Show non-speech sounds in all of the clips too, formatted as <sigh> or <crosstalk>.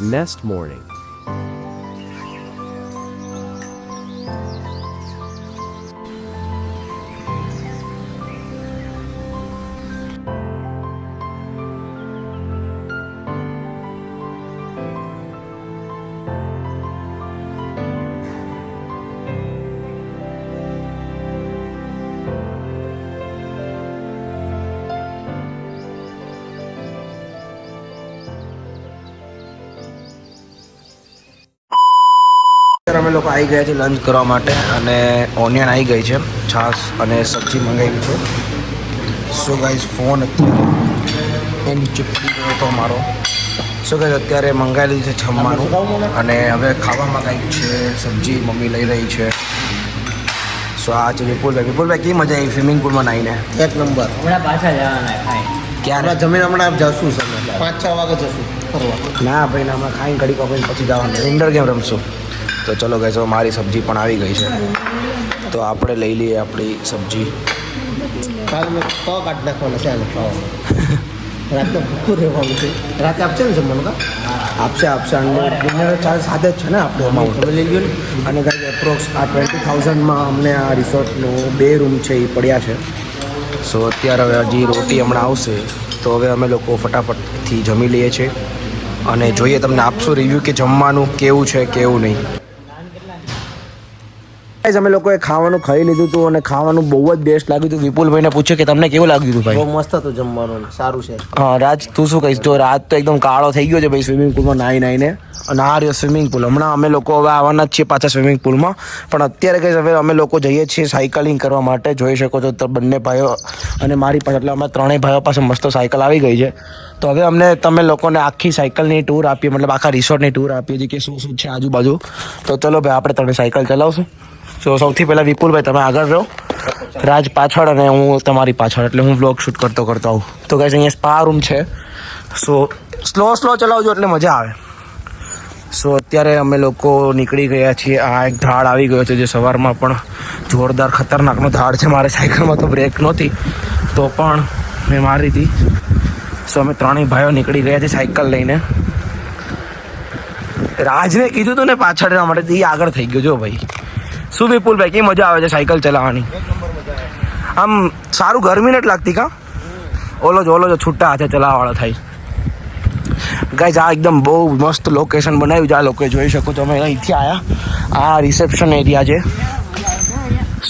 next morning. અમે લોકો આવી ગયા છે લંચ કરવા માટે અને ઓનિયન આવી ગઈ છે છાશ અને સબ્જી મંગાવી છે. સો ગાઈઝ ફોન અત્યારે એ નીચે પડી ગયો હતો અમારો સો ગાઈઝ અત્યારે મંગાવેલી છે જમવાનું અને હવે ખાવામાં કંઈક છે સબ્જી મમ્મી લઈ રહી છે. સો આ છે વિપુલભાઈ. વિપુલભાઈ કેવી મજા આવી સ્વિમિંગ પુલમાં નાહીને? એક નંબર. હમણાં પાછા જવાના ક્યારે? જમીન હમણાં જશું સર. પાંચ છ વાગે જશું ના ભાઈ ના હમણાં ખાઈને ઘડી પછી જવાનું. ઇન્ડોર ગેમ રમશું. તો ચલો ગઈ હવે મારી સબ્જી પણ આવી ગઈ છે. તો આપણે લઈ લઈએ આપણી સબ્જી. કાઢી છે આને ખાવા ભૂખું રહેવાનું છે. રાતે આપશે ને જમવાનું કા આપશે આપશે. અને ડિનર ચાર્જ સાથે જ છે ને આપણે અમાઉન્ટ તમે લઈ ગયો ને? અને કાંઈ એપ્રોક્સ આ ટ્વેન્ટી થાઉઝન્ડમાં અમને આ રિસોર્ટનો બે રૂમ છે એ પડ્યા છે. સો અત્યારે હવે હજી રોટી હમણાં આવશે. તો હવે અમે લોકો ફટાફટથી જમી લઈએ છીએ. અને જોઈએ તમને આપશું રિવ્યૂ કે જમવાનું કેવું છે કેવું નહીં. Guys, અમે લોકોએ ખાવાનું ખાઈ લીધું હતું અને ખાવાનું બહુ જ બેસ્ટ લાગ્યું હતું વિપુલભાઈને પૂછ્યું કે તમને કેવું લાગ્યું હતું ભાઈ? બહુ મસ્ત હતું જમવાનું સારું છે. હા રાજ તું શું કહીશ? જો રાત તો એકદમ કાળો થઈ ગયો છે ભાઈ સ્વિમિંગ પુલમાં નાહી નાહીને. અને આ રહ્યો સ્વિમિંગ પુલ હમણાં અમે લોકો હવે આવવાના જ છીએ પાછા સ્વિમિંગ પુલમાં પણ અત્યારે કહીશ હવે અમે લોકો જઈએ છીએ સાયકલિંગ કરવા માટે. જોઈ શકો છો તો બંને ભાઈઓ અને મારી પાસે એટલે અમે ત્રણેય ભાઈઓ પાસે મસ્ત સાયકલ આવી ગઈ છે. તો હવે અમને તમે લોકોને આખી સાયકલની ટૂર આપીએ મતલબ આખા રિસોર્ટની ટૂર આપીએ છીએ કે શું શું છે આજુબાજુ. તો ચલો ભાઈ આપણે તમે સાયકલ ચલાવશું. તો સૌથી પહેલાં વિપુલભાઈ, તમે આગળ રહો. રાજ પાછળ અને હું તમારી પાછળ, એટલે હું વ્લોગ શૂટ કરતો કરતો આવું. તો કહે અહીંયા સ્પા રૂમ છે. સો સ્લો સ્લો ચલાવજો એટલે મજા આવે. સો અત્યારે અમે લોકો નીકળી ગયા છીએ. આ એક ધાડ આવી ગયો છે જે સવારમાં પણ જોરદાર ખતરનાકનો ધાડ છે. મારે સાયકલમાં તો બ્રેક નહોતી. તો પણ મેં મારી હતી સો અમે ત્રણેય ભાઈઓ નીકળી ગયા છે સાયકલ લઈને. રાજને કીધું હતું ને પાછળ માટે એ આગળ થઈ ગયો. જો ભાઈ. શું વિપુલભાઈ કેવી મજા આવે છે સાયકલ ચલાવવાની? આમ સારું ગરમી નથી લાગતી કા? ઓલો જ ઓલો જ છૂટા હાથે ચલાવવાળો થાય. ગાઈઝ આ એકદમ બહુ મસ્ત લોકેશન બનાવ્યું છે. આ લોકો જોઈ શકો અમે અહીંથી આવ્યા આ રિસેપ્શન એરિયા છે.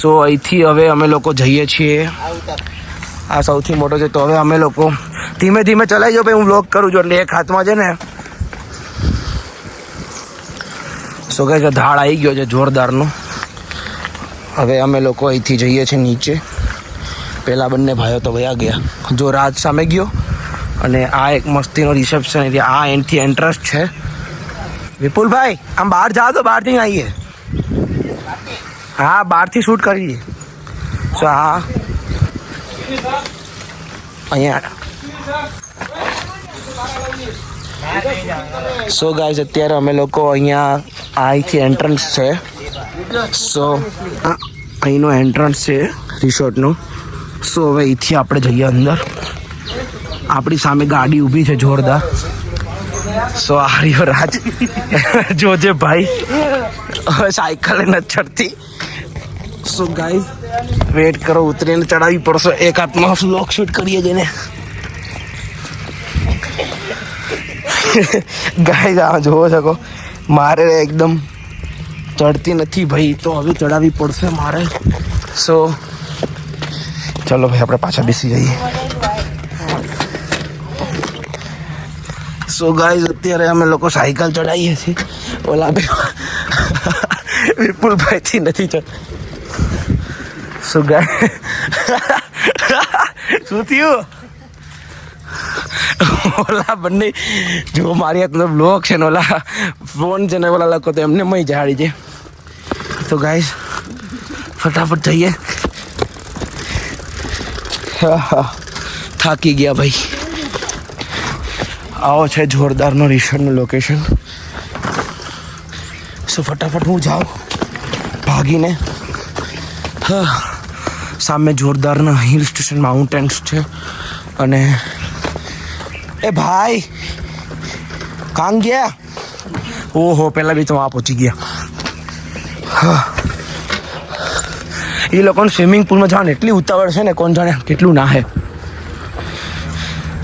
સો અહીંથી હવે અમે લોકો જઈએ છીએ. આ સૌથી મોટો છે. તો હવે અમે લોકો ધીમે ધીમે ચલાવી જાઓ. ભાઈ, હું વ્લોગ કરું છું. એટલે એક હાથમાં છે ને. સો છે ધાડ આવી ગયો છે જોરદારનો. હવે અમે લોકો અહીંથી જઈએ છીએ નીચે. પહેલાં બંને ભાઈઓ તો વયા ગયા. જો રાજ સામે ગયો અને આ એક મસ્તીનો રિસેપ્શન એરિયા આ એનથી એન્ટ્રન્સ છે. વિપુલભાઈ, આમ બહાર જાઓ તો બહારથી આવીએ. હા, બહારથી શૂટ કરીએ. સો હા. અહીંયા. સો ગાઈઝ અત્યારે અમે લોકો અહીંયા અહીંથી એન્ટ્રન્સ છે. સો અહીંનો એન્ટ્રન્સ છે રિસોર્ટનો સો હવે અહીંથી આપણે જઈએ અંદર. આપણી સામે ગાડી ઊભી છે જોરદાર. સો આ રહ્યો રાજ. જોજે ભાઈ. હવે સાયકલ નથી ચડતી. સો ગાઈ વેટ કરો, ઉતરીને ચડાવવી પડશે. એક હાથમાં વ્લોગ શૂટ કરીએ જઈને ગાય <laughs> આ જોવો શકો. મારે એકદમ ચડતી નથી ભાઈ, તો હવે ચડાવવી પડશે મારે. સો ચલો ભાઈ, આપણે પાછા બેસી જઈએ. સો ગાઈઝ અત્યારે અમે લોકો સાયકલ ચડાવીએ છીએ. ઓલા ભાઈ વિપુલભાઈથી નથી ચડ સો ગાય શું થયું? ઓલા બંને, જો મારી આટલો બ્લોક છે ને, ઓલા ફોન છે ને, ઓલા લોકો તો એમને મય જાડી છે. તો ગાઈસ ફટાફટ જઈએ. થાકી ગયા ભાઈ. આવો છે જોરદારનો રિસર્ટનું લોકેશન સો ફટાફટ હું જાઉં, ભાગીને. હા, સામે જોરદારના હિલ સ્ટેશન માઉન્ટેન્સ છે. અને એ ભાઈ, કાંગ ગયા? ઓહો, પહેલાં બી તો આ પહોંચી ગયા. હા. એ લોકોને સ્વિમિંગ પુલમાં જવાનું એટલી ઉતાવળ છે ને કોણ જાણે કેટલું ના હે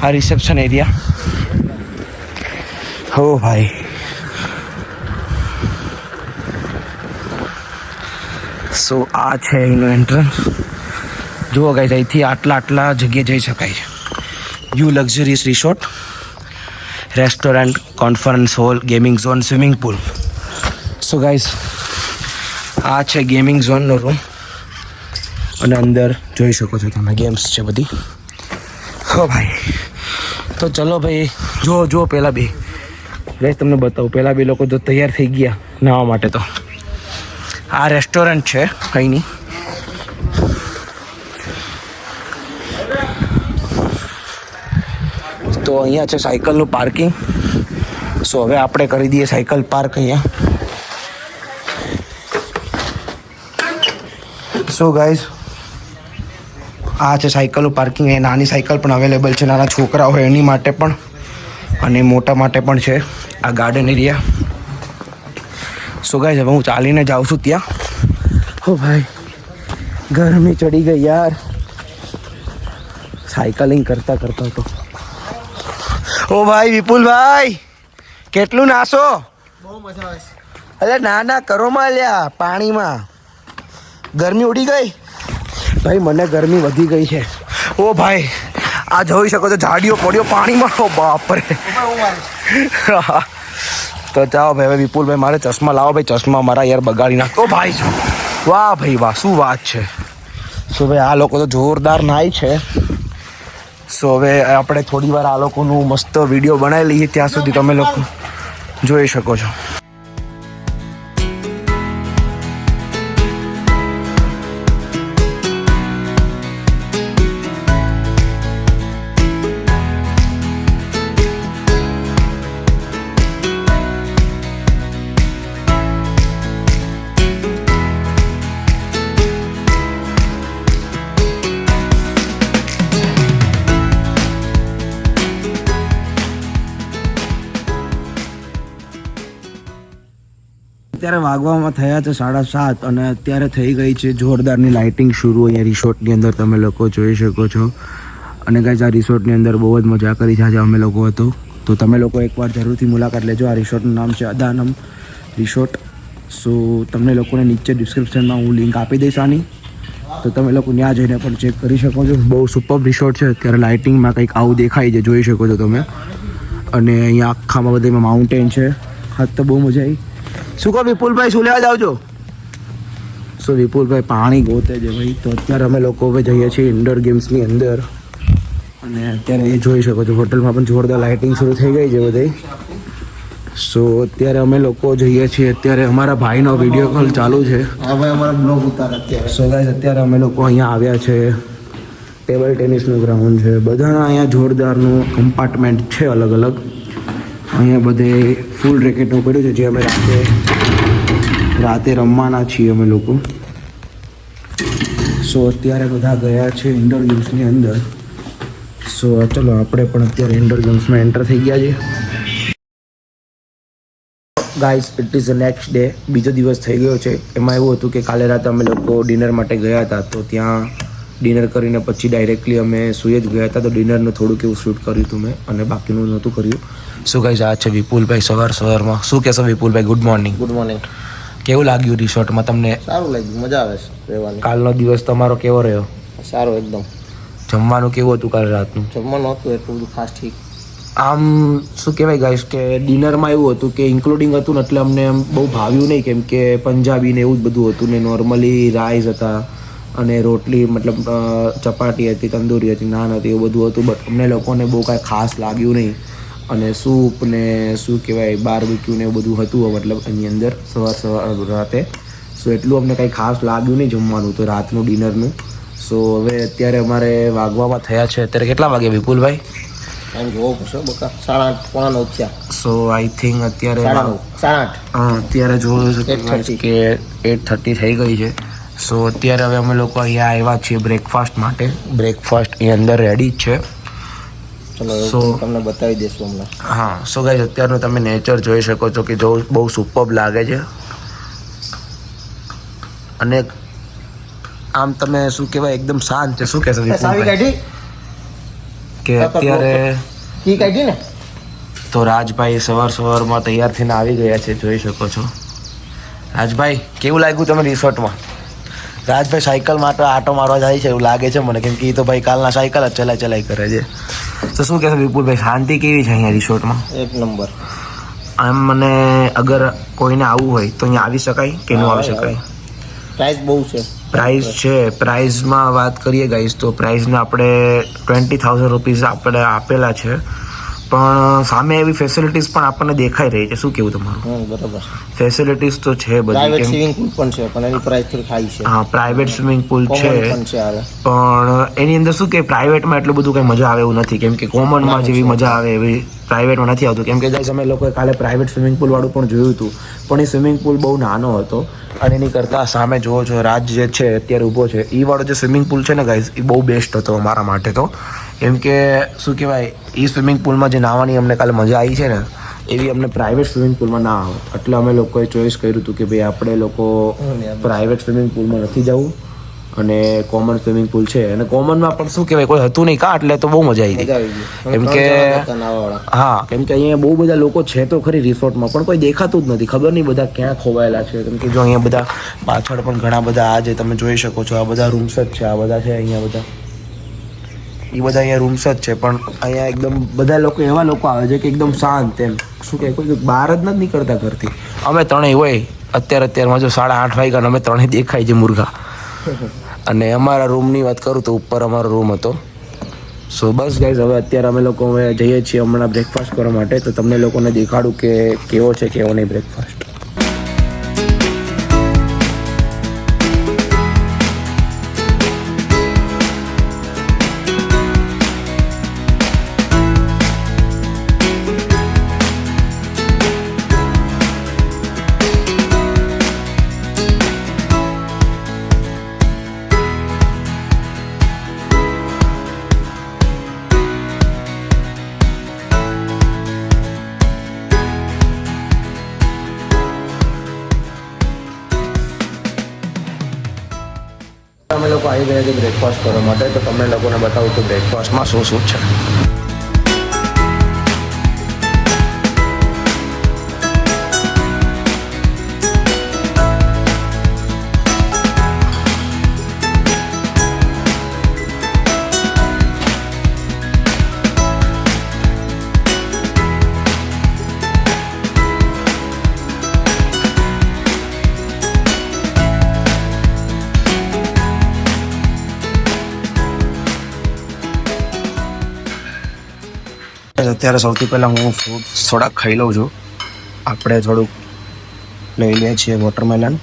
આ રિસેપ્શન એરિયા હો ભાઈ. સો આ છે એનું એન્ટ્રન્સ જુઓ ગાઈઝ અહીંથી આટલા આટલા જગ્યાએ જઈ શકાય છે. You luxurious resort restaurant conference hall gaming zone swimming pool so guys આ છે ગેમિંગ ઝોનનો રૂમ અને અંદર જોઈ શકો છો તમે ગેમ્સ છે બધી. હો ભાઈ. તો ચલો ભાઈ જો જો પહેલાં બે. ગઈશ તમને બતાવું પહેલાં બે લોકો તો તૈયાર થઈ ગયા નાવા માટે તો. આ રેસ્ટોરન્ટ છે અહીંની. તો અહીંયા છે સાયકલનું પાર્કિંગ સો હવે આપણે કરી દઈએ સાયકલ પાર્ક અહીંયા. સો ગાઈઝ આ છે સાયકલનું પાર્કિંગ એ નાની સાયકલ પણ અવેલેબલ છે. નાના છોકરા હોય એની માટે પણ અને મોટા માટે પણ છે. આ ગાર્ડન એરિયા સો ગાઈઝ હવે હું ચાલીને જાઉં છું ત્યાં. હો ભાઈ ગરમી ચડી ગઈ યાર. સાયકલિંગ કરતા કરતા તો. ઓ ભાઈ વિપુલભાઈ કેટલું નાસો બહુ મજા આવે અરે ના ના કરો માં લ્યા પાણીમાં. ગરમી ઉડી ગઈ? ભાઈ મને ગરમી વધી ગઈ છે. ઓ ભાઈ આ જોઈ શકો છો ઝાડીઓ પડ્યો પાણીમાં. ઓ બાપરે. તો ચાલો ભાઈ હવે વિપુલભાઈ મારે ચશ્મા લાવો ભાઈ ચશ્મા મારા યાર બગાડી નાખો. ભાઈ વાહ ભાઈ વાહ શું વાત છે? સો ભાઈ આ લોકો તો જોરદાર નાય છે. સો હવે આપણે થોડી વાર આ લોકોનું મસ્ત વીડિયો બનાવી લઈએ ત્યાં સુધી તમે લોકો જોઈ શકો છો. વાગવામાં થયા છે સાડા સાત અને અત્યારે થઈ ગઈ છે જોરદારની લાઇટિંગ શરૂ. અહીંયા રિસોર્ટની અંદર તમે લોકો જોઈ શકો છો. અને ગાઈઝ આ રિસોર્ટની અંદર બહુ જ મજા કરી છે. આજે અમે લોકો હતો. તો તમે લોકો એકવાર જરૂરથી મુલાકાત લેજો. આ રિસોર્ટનું નામ છે અદાનમ રિસોર્ટ સો તમને લોકોને નીચે ડિસ્ક્રિપ્શનમાં હું લિંક આપી દઈશ આની. તો તમે લોકો ત્યાં જઈને પણ ચેક કરી શકો છો. બહુ સુપર રિસોર્ટ છે. અત્યારે લાઇટિંગમાં કંઈક આવું દેખાય છે. જોઈ શકો છો તમે. અને અહીંયા આખામાં બધામાં માઉન્ટેન છે. હાથ તો બહુ મજા આવી. શું કહો વિપુલભાઈ શું લેવા જાવ છો? સો વિપુલભાઈ પાણી ગોતે છે ભાઈ. તો અત્યારે અમે લોકો હવે જઈએ છીએ ઇન્ડોર ગેમ્સની અંદર. અને અત્યારે એ જોઈ શકો છો હોટલમાં પણ જોરદાર લાઇટિંગ શરૂ થઈ ગઈ છે બધી. સો અત્યારે અમે લોકો જઈએ છીએ અત્યારે અમારા ભાઈનો વીડિયો કોલ ચાલુ છે. હા ભાઈ અમારા બ્લોગ ઉતાર અત્યારે સો ગાઈઝ અત્યારે અમે લોકો અહીંયા આવ્યા છે. ટેબલ ટેનિસનું ગ્રાઉન્ડ છે. બધાના અહીંયા જોરદારનું કમ્પાર્ટમેન્ટ છે અલગ અલગ અહીંયા બધે ફૂલ રેકેટનું પડ્યું છે જે અમે રાતે રાતે રમવાના છીએ અમે લોકો. સો અત્યારે બધા ગયા છે ઇન્ડોર ગેમ્સની અંદર. સો ચલો આપણે પણ અત્યારે ઇન્ડોર ગેમ્સમાં એન્ટર થઈ ગયા છે. Guys it is the next day બીજો દિવસ થઈ ગયો છે. એમાં એવું હતું કે કાલે રાતે અમે લોકો ડિનર માટે ગયા હતા. તો ત્યાં ડિનર કરીને પછી ડાયરેક્ટલી અમે સુઈ જ ગયા હતા. તો ડિનરનું થોડુંક એવું શૂટ કર્યું હતું મેં અને બાકીનું નહોતું કર્યું. શું ગાઈસ આ છે વિપુલભાઈ સવાર સવારમાં. શું કહેશો વિપુલભાઈ? ગુડ મોર્નિંગ ગુડ મોર્નિંગ કેવું લાગ્યું રિસોર્ટમાં તમને? સારું લાગ્યું મજા આવે છે રહેવાની. કાલનો દિવસ તમારો કેવો રહ્યો? સારો એકદમ. જમવાનું કેવું હતું કાલે રાતનું? જમવાનું હતું એટલું બધું ખાસ ઠીક. આમ શું કહેવાય ગાઈસ કે ડિનરમાં એવું હતું કે ઇન્ક્લુડિંગ હતું ને એટલે અમને બહુ ભાવ્યું નહીં કેમ કે પંજાબી ને એવું જ બધું હતું ને નોર્મલી રાઈસ હતા અને રોટલી મતલબ ચપાટી હતી તંદૂરી હતી નાન હતી એવું બધું હતું બટ અમને લોકોને બહુ કાંઈ ખાસ લાગ્યું નહીં. અને સૂપ ને શું કહેવાય બારબીક્યુ ને એવું બધું હતું મતલબ એની અંદર સવાર સવાર રાતે. સો એટલું અમને કાંઈ ખાસ લાગ્યું નહીં જમવાનું તો રાતનું ડિનરનું. સો હવે અત્યારે અમારે વાગવામાં થયા છે અત્યારે કેટલા વાગે વિપુલભાઈ? એમ જોવો પડશે બકા સાડા આઠ પોણા નવ થયા. સો આઈ થિંક અત્યારે સાડા આઠ. હા અત્યારે જોયું છે કે એટ થર્ટી થઈ ગઈ છે. સો અત્યારે હવે અમે લોકો અહીંયા આવ્યા છીએ બ્રેકફાસ્ટ માટે. બ્રેકફાસ્ટ એ અંદર રેડી જ છે. ચલો તમને બતાવી દઈશું હમણાં. હા સો ગાઈઝ અત્યારનું તમે નેચર જોઈ શકો છો કે જો બહુ સુપર્બ લાગે છે. અને આમ તમે શું કહેવાય એકદમ શાંત છે. શું કહેશો વિપુલભાઈ? કે અત્યારે કી કાઢી ને? તો રાજભાઈ સવાર સવારમાં તૈયાર થઈને આવી ગયા છે જોઈ શકો છો. રાજભાઈ કેવું લાગ્યું તમે રિસોર્ટમાં રાજભાઈ સાયકલ માટે આટો મારવા જાય છે એવું લાગે છે મને કેમ કે એ તો ભાઈ કાલના સાયકલ જ ચલાઈ ચલાય કરે છે. તો શું કહેશો વિપુલભાઈ શાંતિ કેવી છે અહીંયા રિસોર્ટમાં? એક નંબર. આમ મને અગર કોઈને આવવું હોય તો અહીંયા આવી શકાય કે ન આવી શકાય? પ્રાઇસ બહુ છે. પ્રાઇસ છે. પ્રાઇઝમાં વાત કરીએ ગાઈઝ તો પ્રાઇઝને આપણે ટ્વેન્ટી થાઉઝન્ડ રૂપીઝ આપણે આપેલા છે. પણ સામે એવી ફેસિલિટીઝ પણ આપણને દેખાઈ રહી છે. શું કેવું તમારું? બરાબર. ફેસિલિટીઝ તો છે બધી પ્રાઇવેટ સ્વિમિંગ પુલ પણ છે પણ એની પ્રાઇસ થોડી હાઈ છે. હા પ્રાઇવેટ સ્વિમિંગ પુલ છે. પણ એની અંદર શું કે પ્રાઇવેટમાં એટલું બધું કંઈ મજા આવે એવું નથી. કેમ કે કોમનમાં જેવી મજા આવે એવી પ્રાઇવેટમાં નથી આવતું. કેમ કે guys અમે લોકોએ કાલે પ્રાઇવેટ સ્વિમિંગ પુલ વાળું પણ જોયું હતું. પણ એ સ્વિમિંગ પુલ બહુ નાનો હતો અને એની કરતાં સામે જુઓ છો રાજ જે છે અત્યારે ઊભો છે. એ વાળો જે સ્વિમિંગ પુલ છે ને ગાઈઝ એ બહુ બેસ્ટ હતો અમારા માટે તો. કેમ કે શું કહેવાય એ સ્વિમિંગ પુલમાં જે નાહવાની અમને કાલે મજા આવી છે ને એવી અમને પ્રાઇવેટ સ્વિમિંગ પુલમાં ના આવે. એટલે અમે લોકોએ ચોઈસ કર્યું હતું કે ભાઈ આપણે લોકો પ્રાઇવેટ સ્વિમિંગ પુલમાં નથી જવું અને કોમન સ્વિમિંગ પુલ છે. અને કોમનમાં પણ શું કહેવાય કોઈ હતું નહીં કા એટલે તો બહુ મજા આવી ગઈ. કેમ કે-. હા. કેમ કે અહીંયા બહુ બધા લોકો છે તો ખરી રિસોર્ટમાં પણ કોઈ દેખાતું જ નથી. ખબર નહીં બધા ક્યાં ખોવાયેલા છે. કેમ કે જો અહીંયા બધા પાછળ પણ ઘણા બધા આ જે તમે જોઈ શકો છો આ બધા રૂમ્સ જ છે આ બધા છે અહીંયા બધા. એ બધા અહીંયા રૂમ્સ જ છે પણ અહીંયા એકદમ બધા લોકો એવા લોકો આવે છે કે એકદમ શાંત એમ. શું કહે કોઈ બહાર જ નથી નીકળતા ઘરથી. અમે ત્રણેય હોય અત્યારે અત્યારમાં જો સાડા આઠ વાગ્યા અમે ત્રણેય દેખાય છે મુર્ગા. <laughs> અને અમારા રૂમની વાત કરું તો ઉપર અમારો રૂમ હતો. સો બસ ગાઈઝ હવે અત્યારે અમે લોકો હવે જઈએ છીએ હમણાં બ્રેકફાસ્ટ કરવા માટે. તો તમને લોકોને દેખાડું કે કેવો છે કેવો નહીં બ્રેકફાસ્ટ બ્રેકફાસ્ટ કરવા માટે તો તમને લોકોને બતાવું તો બ્રેકફાસ્ટમાં શું શું છે? અત્યારે સૌથી પહેલાં હું ફ્રૂટ થોડાક ખાઈ લઉં છું. આપણે થોડુંક લઈ લઈએ છીએ વોટરમેલન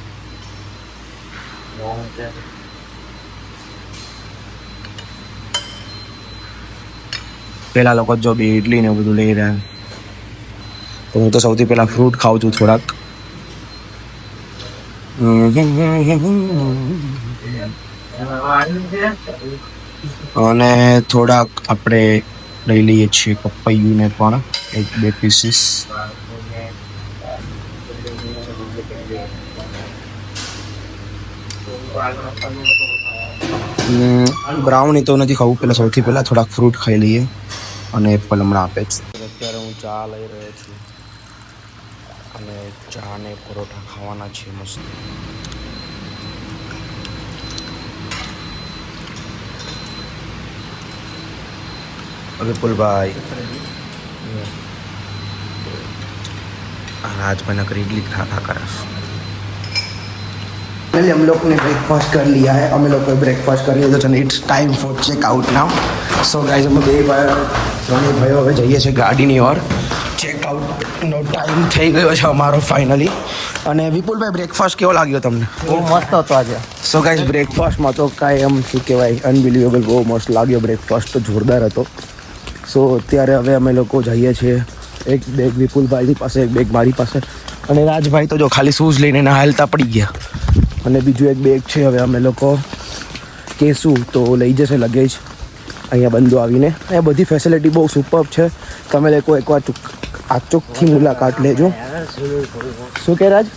પેલા લોકો જો બી ઇડલી ને એવું બધું લઈ રહ્યા તો હું તો સૌથી પહેલા ફ્રૂટ ખાઉં છું થોડાક. અને થોડાક આપણે લઈ લઈએ છીએ પપૈયુંને પણ. એક, બે પીસીસ બ્રાઉની તો નથી ખાવું પહેલાં સૌથી પહેલાં થોડાક ફ્રૂટ ખાઈ લઈએ અને એપલ હમણાં આપે છે. અત્યારે હું ચા લઈ રહ્યો છું અને ચા ને પરોઠા ખાવાના છે મસ્ત. વિપુલભાઈ राजभाई नगर इडली खा खा कर फाइनली हम लोग ने ब्रेकफास्ट कर लिया है हमें लोग ब्रेकफास्ट कर लिया तो चलो it's time for check out now so guys અમે બે ભાઈ ત્રણેય ભાઈઓ હવે જઈએ છીએ ગાડીની ઓર ચેકઆઉટનો ટાઈમ થઈ ગયો છે અમારો ફાઇનલી અને વિપુલભાઈ બ્રેકફાસ્ટ કેવો લાગ્યો તમને બહુ મસ્ત હતો આજે સો ગાઈઝ બ્રેકફાસ્ટમાં તો કાંઈ એમ શું કહેવાય અનબિલિવેબલ બહુ મસ્ત લાગ્યો બ્રેકફાસ્ટ તો જોરદાર હતો સો અત્યારે હવે અમે લોકો જઈએ છીએ. એક બેગ વિપુલભાઈની પાસે, એક બેગ મારી પાસે. અને રાજભાઈ તો જો ખાલી શૂઝ લઈને હાલતા પડી ગયા. અને બીજું એક બેગ છે હવે અમે લોકો કહેશું તો લઈ જશે લગેજ અહીંયા બંધો આવીને. અહીંયા બધી ફેસિલિટી બહુ સુપર છે. તમે લોકો એકવાર ચૂક આ ચોખ્ખી મુલાકાત લેજો. શું કે રાજ?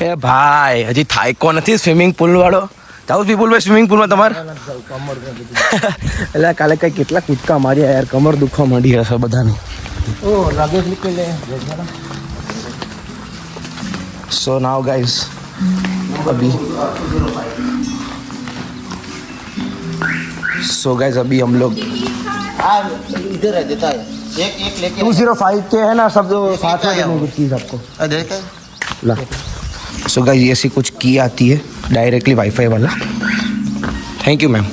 એ ભાઈ, હજી થાયકો નથી સ્વિમિંગ પુલ વાળો? જાઉં વિપુલ ભાઈ સ્વિમિંગ પુલમાં તમારે એટલે કાલે કઈ કેટલા કૂદકા માર્યા યાર કમર દુખવા માંડી હશે બધાની ઓ લગેજ નીકળી सो नाउ गाइस अभी सो गाइस अभी हम लोग हाँ इधर है देता है एक एक लेके टू जीरो फाइव के है ना सब जो साथ में देंगे कुछ चीज़ आपको आ, देख ला सो गाइस ऐसी कुछ की आती है डायरेक्टली वाईफाई वाला थैंक यू मैम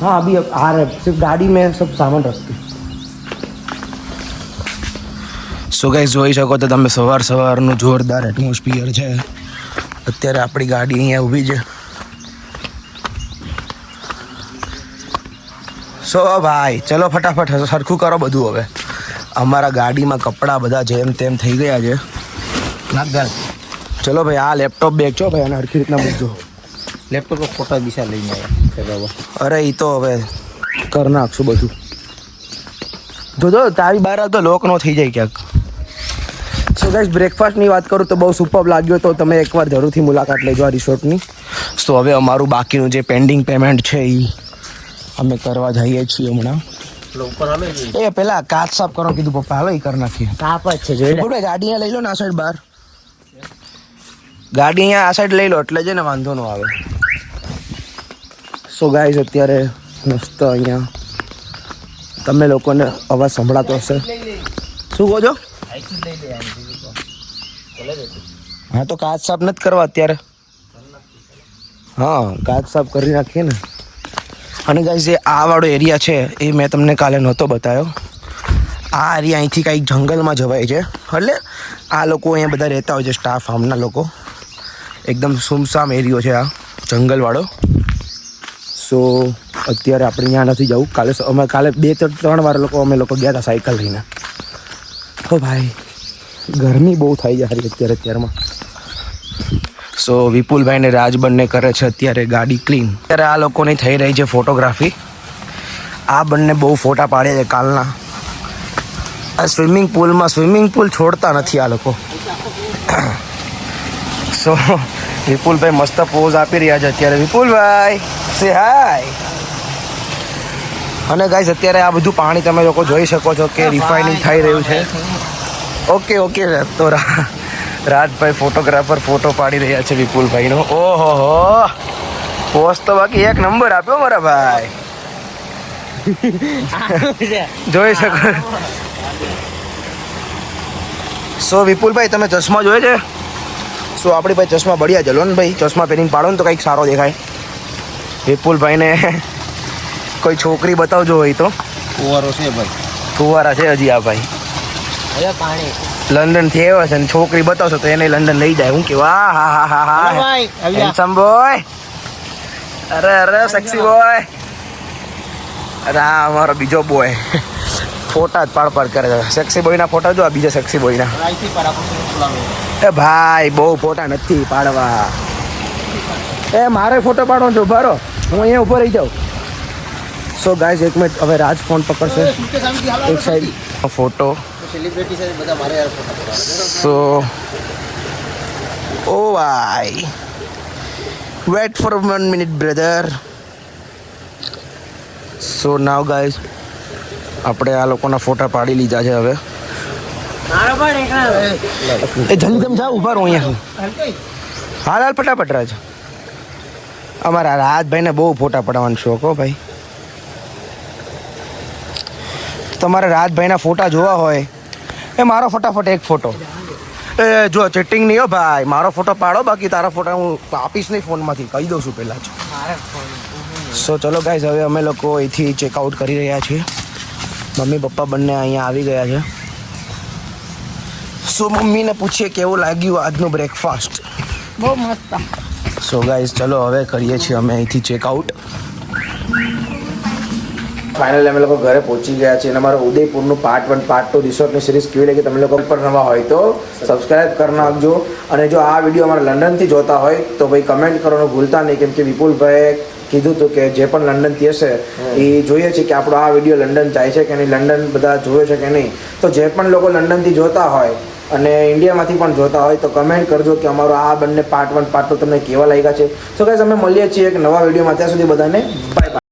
हाँ अभी अब आ रहे सिर्फ गाड़ी में सब सामान रखते સો ગાઈસ જોઈ શકો તો તમે સવાર સવારનું જોરદાર એટમોસ્ફિયર છે અત્યારે આપણી ગાડી અહીંયા ઊભી છે સો ભાઈ ચલો ફટાફટ સરખું કરો બધું હવે અમારા ગાડીમાં કપડાં બધા જેમ તેમ થઈ ગયા છે નાગલ ચલો ભાઈ આ લેપટોપ બેગ છો ભાઈ અને હરખી રીતના મૂકજો. લેપટોપ ફોટા દિશા લઈને આવ્યા. અરે એ તો હવે કર નાખશું બધું. જોજો તારી બહાર તો લોક નો થઈ જાય ક્યાંક. સો ગાઈસ બ્રેકફાસ્ટની વાત કરું તો બહુ સુપર લાગ્યો તો તમે એકવાર જરૂરથી મુલાકાત લેજો આ રિસોર્ટની સો હવે અમારું બાકીનું જે પેન્ડિંગ પેમેન્ટ છે એ અમે કરવા જઈએ છીએ હમણાં. એ પેલા કાચ સાફ કરો કીધું પપ્પા હાલો એ કરી નાખીએ. કાપ જ છે જોઈ બોલો ગાડી અહીંયા લઈ લો ના સાઈડ બહાર. ગાડી અહીંયા આ સાઈડ લઈ લો, એટલે છે ને વાંધો ન આવે. સો ગાઈઝ અત્યારે મસ્ત અહીંયા તમે લોકોને અવાજ સંભળાતો હશે. શું કહો છો? હા, તો કાચ સાફ નથી કરવા અત્યારે. હા, કાચ સાફ કરી નાખીએ ને. અને ગાઈઝ જે આ વાળો એરિયા છે, એ મેં તમને કાલે નહોતો બતાવ્યો. આ એરિયા અહીંથી કંઈક જંગલમાં જવાય છે. એટલે આ લોકો અહીંયા બધા રહેતા હોય છે સ્ટાફ આમના લોકો. એકદમ સુમસામ એરિયો છે આ જંગલવાળો. સો અત્યારે આપણે ત્યાં નથી જવું. કાલે અમે કાલે બે ત્રણ વાર લોકો, અમે લોકો ગયા હતા સાયકલ લઈને. તો ભાઈ, ગરમી બહુ થઈ જાય છે અત્યારે અત્યારમાં. સો વિપુલભાઈને રાજબંને રાજ બંને કરે છે અત્યારે ગાડી ક્લીન અત્યારે આ લોકોની થઈ રહી છે ફોટોગ્રાફી આ બંને બહુ ફોટા પાડે છે કાલના. આ સ્વિમિંગ પુલમાં સ્વિમિંગ પુલ છોડતા નથી આ લોકો. <coughs> સો વિપુલભાઈ મસ્ત પોઝ આપી રહ્યા છે અત્યારે. વિપુલભાઈ સે હાય અને ગાઈઝ અત્યારે આ બધું પાણી તમે લોકો જોઈ શકો છો કે રિફાઇનિંગ થઈ રહ્યું છે. ઓકે ઓકે તો રાજભાઈ ફોટોગ્રાફર ફોટો પાડી રહ્યા છે વિપુલભાઈનો. ઓહો હો. પોસ્ટ તો બાકી એક નંબર આપ્યો મારા ભાઈ. <laughs> જોઈ શકો. સો વિપુલભાઈ તમે ચશ્મા જોયે છે? સો આપણી ભાઈ ચશ્મા બળિયા જલો ને ભાઈ ચશ્મા પહેરીને પાડો ને તો કંઈક સારો દેખાય. વિપુલભાઈને <laughs> કોઈ છોકરી બતાવજો હોય તો. કુંવારો છે ભાઈ. ફુવારા છે હજી આ ભાઈ. પાણી. લંડનથી આવ્યો છે ને છોકરી બતાવશો તો એને લંડન લઈ જાય. હું કે વાહ હા હા હા હા. ભાઈ હેન્ડસમ બોય અરે અરે સેક્સી બોય અરે આ અમારો બીજો બોય ફોટા જ પાડ પાડ કરે છે. સેક્સી બોયના ફોટા જો આ બીજા સેક્સી બોયના એ ભાઈ બહુ ફોટા નથી પાડવા. એ મારે ફોટો પાડવો છે ઊભા રહો. હું અહીંયા ઉપર રહી જાઉં. સો ગાઈઝ એક મિનિટ હવે રાજ ફોન પકડશે. એક સાઈડ ફોટો. સો ઓ ભાઈ. Wait for one minute brother so now guys આપણે આ લોકોના ફોટા પાડી લીધા છે હવે. એ જલ્દી તમે જાઓ ઊભા રહો અહીંયા. હાલ હાલ ફટાફટ રાજ અમારા રાજભાઈને બહુ ફોટા પડાવવાનો શોખ હો ભાઈ. તમારે રાજભાઈના ફોટા જોવા હોય એ મારો ફટાફટ એક ફોટો. એ જો ચેટિંગ નહીં હો ભાઈ મારો ફોટો પાડો બાકી તારા ફોટા હું આપીશ નહીં ફોનમાંથી કહી દઉં છું પહેલાં જ. સો ચલો ગાઈઝ હવે અમે લોકો અહીંથી ચેકઆઉટ કરી રહ્યા છીએ. મમ્મી પપ્પા બંને અહીંયા આવી ગયા છે. સો મમ્મીને પૂછીએ કેવું લાગ્યું આજનું બ્રેકફાસ્ટ બહુ મસ્ત. સો ગાઈઝ ચલો હવે કરીએ છીએ અમે અહીંથી ચેકઆઉટ ફાઇનલ અમે લોકો ઘરે પહોંચી ગયા છીએ અને અમારું ઉદયપુરનું પાર્ટ વન પાર્ટ ટુ રિસોર્ટની સિરીઝ કેવી લાગી તમે લોકો પર નવા હોય તો સબસ્ક્રાઇબ કરી નાખજો. અને જો આ વીડિયો અમારા લંડનથી જોતા હોય તો ભાઈ કમેન્ટ કરવાનું ભૂલતા નહીં કેમ કે વિપુલભાઈએ કીધું હતું કે જે પણ લંડનથી હશે એ જોઈએ છે કે આપણો આ વીડિયો લંડન જાય છે કે નહીં લંડન બધા જોવે છે કે નહીં. તો જે પણ લોકો લંડનથી જોતા હોય અને ઇન્ડિયામાંથી પણ જોતા હોય તો કમેન્ટ કરજો કે અમારો આ બંને પાર્ટ વન પાર્ટ ટુ તમને કેવા લાગ્યા છે. તો કાંઈ અમે મળીએ છીએ એક નવા વિડીયોમાં. ત્યાં સુધી બધાને બાય બાય